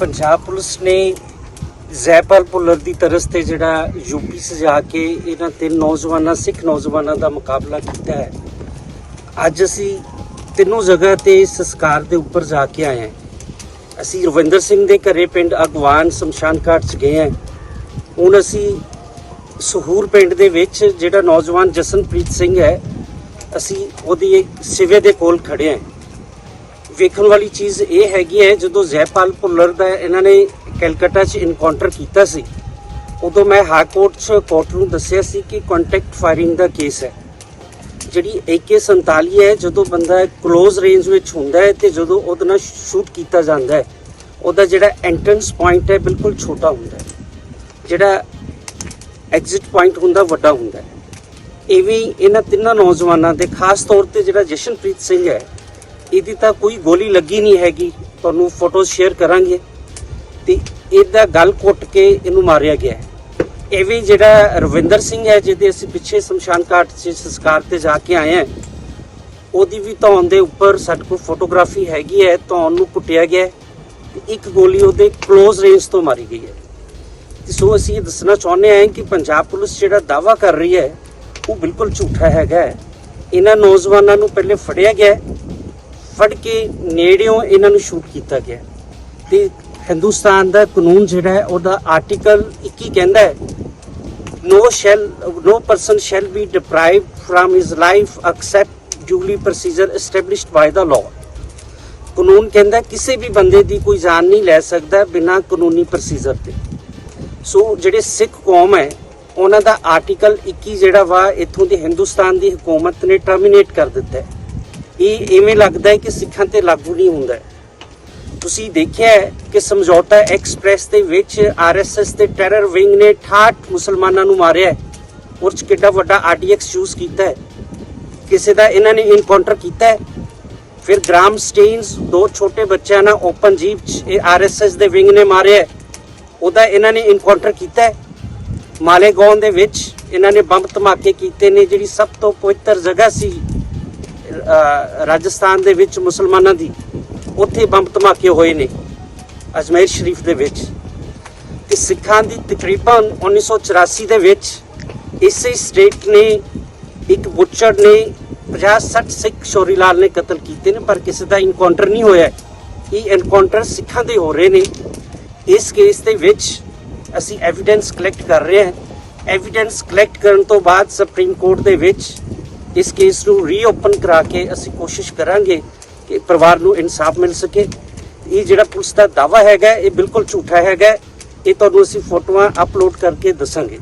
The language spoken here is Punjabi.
ਪੰਜਾਬ ਪੁਲਿਸ ਨੇ ਜ਼ੈਪਾਲ ਭੁੱਲਰ ਦੀ ਤਰਸ ਤੇ ਜਿਹੜਾ ਯੂਪੀ ਸਜਾ ਕੇ ਇਹਨਾਂ ਤਿੰਨ ਨੌਜਵਾਨਾਂ, ਸਿੱਖ ਨੌਜਵਾਨਾਂ ਦਾ ਮੁਕਾਬਲਾ ਕੀਤਾ ਹੈ। ਅੱਜ ਅਸੀਂ ਤਿੰਨੋਂ ਜਗ੍ਹਾ ਤੇ ਸੰਸਕਾਰ ਦੇ ਉੱਪਰ ਜਾ ਕੇ ਆਏ ਹਾਂ। ਅਸੀਂ ਰਵਿੰਦਰ ਸਿੰਘ ਦੇ ਘਰੇ ਪਿੰਡ ਅਗਵਾਨ ਸ਼ਮਸ਼ਾਨ ਘਾਟ 'ਚ ਗਏ ਹਾਂ। ਹੁਣ ਅਸੀਂ ਸਹੂਰ ਪਿੰਡ ਦੇ ਵਿੱਚ ਜਿਹੜਾ ਨੌਜਵਾਨ ਜਸਨਪ੍ਰੀਤ ਸਿੰਘ ਹੈ, ਅਸੀਂ ਉਹਦੀ ਸਿਵੇ ਦੇ ਕੋਲ ਖੜੇ ਹਾਂ। ਵੇਖਣ ਵਾਲੀ ਚੀਜ਼ ਇਹ ਹੈਗੀ ਹੈ, ਜਦੋਂ ਜ਼ੈਪਾਲ ਭੁੱਲਰ ਦਾ ਇਹਨਾਂ ਨੇ ਕੈਲਕੱਟਾ 'ਚ ਇਨਕਾਊਂਟਰ ਕੀਤਾ ਸੀ, ਉਦੋਂ ਮੈਂ ਹਾਈ ਕੋਰਟ 'ਚ ਕੋਰਟ ਨੂੰ ਦੱਸਿਆ ਸੀ ਕਿ ਕੰਟੈਕਟ ਫਾਇਰਿੰਗ ਦਾ ਕੇਸ ਹੈ। ਜਿਹੜੀ AK47 ਹੈ, ਜਦੋਂ ਬੰਦਾ ক্লোਜ਼ ਰੇਂਜ ਵਿੱਚ ਹੁੰਦਾ ਹੈ ਤੇ ਜਦੋਂ ਉਹਦੇ ਨਾਲ ਸ਼ੂਟ ਕੀਤਾ ਜਾਂਦਾ ਹੈ, ਉਹਦਾ ਜਿਹੜਾ ਐਂਟਰੈਂਸ ਪੁਆਇੰਟ ਹੈ ਬਿਲਕੁਲ ਛੋਟਾ ਹੁੰਦਾ ਹੈ। ਜਿਹੜਾ ਐਗਜ਼ਿਟ ਪੁਆਇੰਟ ਹੁੰਦਾ, ਵੱਡਾ ਹੁੰਦਾ ਹੈ। ਇਹ ਵੀ ਇਹਨਾਂ ਤਿੰਨਾਂ ਨੌਜਵਾਨਾਂ ਦੇ, ਖਾਸ ਤੌਰ ਤੇ ਜਿਹੜਾ ਜਸ਼ਨਪ੍ਰੀਤ ਸਿੰਘ ਹੈ ਇਹਦੀ ਤਾਂ ਕੋਈ ਗੋਲੀ ਲੱਗੀ ਨਹੀਂ ਹੈਗੀ। ਤੁਹਾਨੂੰ ਫੋਟੋ ਸ਼ੇਅਰ ਕਰਾਂਗੇ। ਤੇ ਇਹਦਾ ਗਲ ਕੁੱਟ ਕੇ ਇਹਨੂੰ ਮਾਰਿਆ ਗਿਆ ਹੈ। ਇਹ ਵੀ ਜਿਹੜਾ ਰਵਿੰਦਰ ਸਿੰਘ ਹੈ, ਜਿਹਦੇ ਅਸੀਂ ਪਿੱਛੇ ਸ਼ਮਸ਼ਾਨ ਘਾਟ 'ਚ ਸੰਸਕਾਰ ਤੇ ਜਾ ਕੇ ਆਏ ਹਾਂ, ਉਹਦੀ ਵੀ ਧੌਣ ਦੇ ਉੱਪਰ ਸਾਡੇ ਕੋਲ ਫੋਟੋਗ੍ਰਾਫੀ ਹੈਗੀ ਹੈ, ਧੌਣ ਨੂੰ ਕੁੱਟਿਆ ਗਿਆ ਤੇ ਇੱਕ ਗੋਲੀ ਉਹਦੇ ক্লোਜ਼ ਰੇਂਜ ਤੋਂ ਮਾਰੀ ਗਈ ਹੈ। ਤੇ ਸੋ ਅਸੀਂ ਇਹ ਦੱਸਣਾ ਚਾਹੁੰਦੇ ਹਾਂ ਕਿ ਪੰਜਾਬ ਪੁਲਿਸ ਜਿਹੜਾ ਦਾਵਾ ਕਰ ਰਹੀ ਹੈ, ਉਹ ਬਿਲਕੁਲ ਝੂਠਾ ਹੈਗਾ ਹੈ। ਇਹਨਾਂ ਨੌਜਵਾਨਾਂ ਨੂੰ ਪਹਿਲੇ ਫੜਿਆ ਗਿਆ ਫੜ ਕੇ ਨੇੜਿਓਂ ਇਹਨਾਂ ਨੂੰ ਸ਼ੂਟ ਕੀਤਾ ਗਿਆ ਹੈ। ਤੇ ਹਿੰਦੁਸਤਾਨ ਦਾ ਕਾਨੂੰਨ ਜਿਹੜਾ ਹੈ, ਉਹਦਾ ਆਰਟੀਕਲ 21 ਕਹਿੰਦਾ ਹੈ, no shall, no person shall be deprived from his life except duly procedure established by the law. ਕਾਨੂੰਨ ਕਹਿੰਦਾ ਕਿਸੇ ਵੀ ਬੰਦੇ ਦੀ ਕੋਈ ਜਾਨ ਨਹੀਂ ਲੈ ਸਕਦਾ ਬਿਨਾਂ ਕਾਨੂੰਨੀ ਪ੍ਰੋਸੀਜਰ ਤੇ। ਸੋ ਜਿਹੜੇ ਸਿੱਖ ਕੌਮ ਹੈ, ਉਹਨਾਂ ਦਾ ਆਰਟੀਕਲ 21 ਜਿਹੜਾ ਵਾ, ਇੱਥੋਂ ਦੀ ਹਿੰਦੁਸਤਾਨ ਦੀ ਹਕੂਮਤ ਨੇ ਟਰਮੀਨੇਟ ਕਰ ਦਿੱਤਾ ਹੈ। ਇਹ ਐਵੇਂ ਲੱਗਦਾ ਹੈ ਕਿ ਸਿੱਖਾਂ ਤੇ ਲਾਗੂ ਨਹੀਂ ਹੁੰਦਾ ਤੁਸੀਂ ਦੇਖਿਆ ਕਿ ਸਮਝੌਤਾ ਐਕਸਪ੍ਰੈਸ ਦੇ ਵਿੱਚ ਆਰਐਸਐਸ ਤੇ ਟੈਰਰ ਵਿੰਗ ਨੇ 68 ਮੁਸਲਮਾਨਾਂ ਨੂੰ ਮਾਰਿਆ ਹੈ। ਉਹ 'ਚ ਕਿੱਡਾ ਵੱਡਾ ਆਰਟੀਐਕਸ ਯੂਜ਼ ਕੀਤਾ ਹੈ। ਕਿਸੇ ਦਾ ਇਹਨਾਂ ਨੇ ਇਨਕਾਊਂਟਰ ਕੀਤਾ ਹੈ। ਫਿਰ ਗ੍ਰਾਮ ਸਟੇਨਸ, ਦੋ ਛੋਟੇ ਬੱਚਿਆਂ ਨਾਲ ਓਪਨ ਜੀਪ 'ਚ ਇਹ ਆਰਐਸਐਸ ਦੇ ਵਿੰਗ ਨੇ ਮਾਰਿਆ ਉਹਦਾ ਇਹਨਾਂ ਨੇ ਇਨਕਾਊਂਟਰ ਕੀਤਾ ਹੈ। ਮਾਲੇਗਾਉਂ ਦੇ ਵਿੱਚ ਇਹਨਾਂ ਨੇ ਬੰਬ ਧਮਾਕੇ ਕੀਤੇ ਨੇ, ਜਿਹੜੀ ਸਭ ਤੋਂ ਪਵਿੱਤਰ ਜਗ੍ਹਾ ਸੀ ਰਾਜਸਥਾਨ ਦੇ ਵਿੱਚ ਮੁਸਲਮਾਨਾਂ ਦੀ ਉੱਥੇ ਬੰਬ ਧਮਾਕੇ ਹੋਏ ਨੇ, ਅਜਮੇਰ ਸ਼ਰੀਫ ਦੇ ਵਿੱਚ। ਤੇ ਸਿੱਖਾਂ ਦੀ ਤਕਰੀਬਨ 1984 ਦੇ ਵਿੱਚ ਇਸੇ ਸਟੇਟ ਨੇ ਇੱਕ ਬੁੱਚੜ ਨੇ 50 60 ਸਿੱਖ ਸ਼ੋਰੀ ਲਾਲ ਨੇ ਕਤਲ ਕੀਤੇ ਨੇ, ਪਰ ਕਿਸੇ ਦਾ ਇਨਕਾਊਂਟਰ ਨਹੀਂ ਹੋਇਆ। ਇਹ ਇਨਕਾਊਂਟਰ ਸਿੱਖਾਂ ਦੇ ਹੋ ਰਹੇ ਨੇ। ਇਸ ਕੇਸ ਦੇ ਵਿੱਚ ਅਸੀਂ ਐਵੀਡੈਂਸ ਕਲੈਕਟ ਕਰ ਰਹੇ ਹਾਂ। ਐਵੀਡੈਂਸ ਕਲੈਕਟ ਕਰਨ ਤੋਂ ਬਾਅਦ ਸੁਪਰੀਮ ਕੋਰਟ ਦੇ ਵਿੱਚ ਇਸ ਕੇਸ ਨੂੰ ਰੀਓਪਨ ਕਰਾ ਕੇ ਅਸੀਂ ਕੋਸ਼ਿਸ਼ ਕਰਾਂਗੇ ਕਿ ਪਰਿਵਾਰ ਨੂੰ ਇਨਸਾਫ ਮਿਲ ਸਕੇ। ਇਹ ਜਿਹੜਾ ਪੁਲਿਸ ਦਾ ਦਾਵਾ ਹੈਗਾ, ਇਹ ਬਿਲਕੁਲ ਝੂਠਾ ਹੈਗਾ। ਇਹ ਤੁਹਾਨੂੰ ਅਸੀਂ ਫੋਟੋਆਂ ਅਪਲੋਡ ਕਰਕੇ ਦੱਸਾਂਗੇ।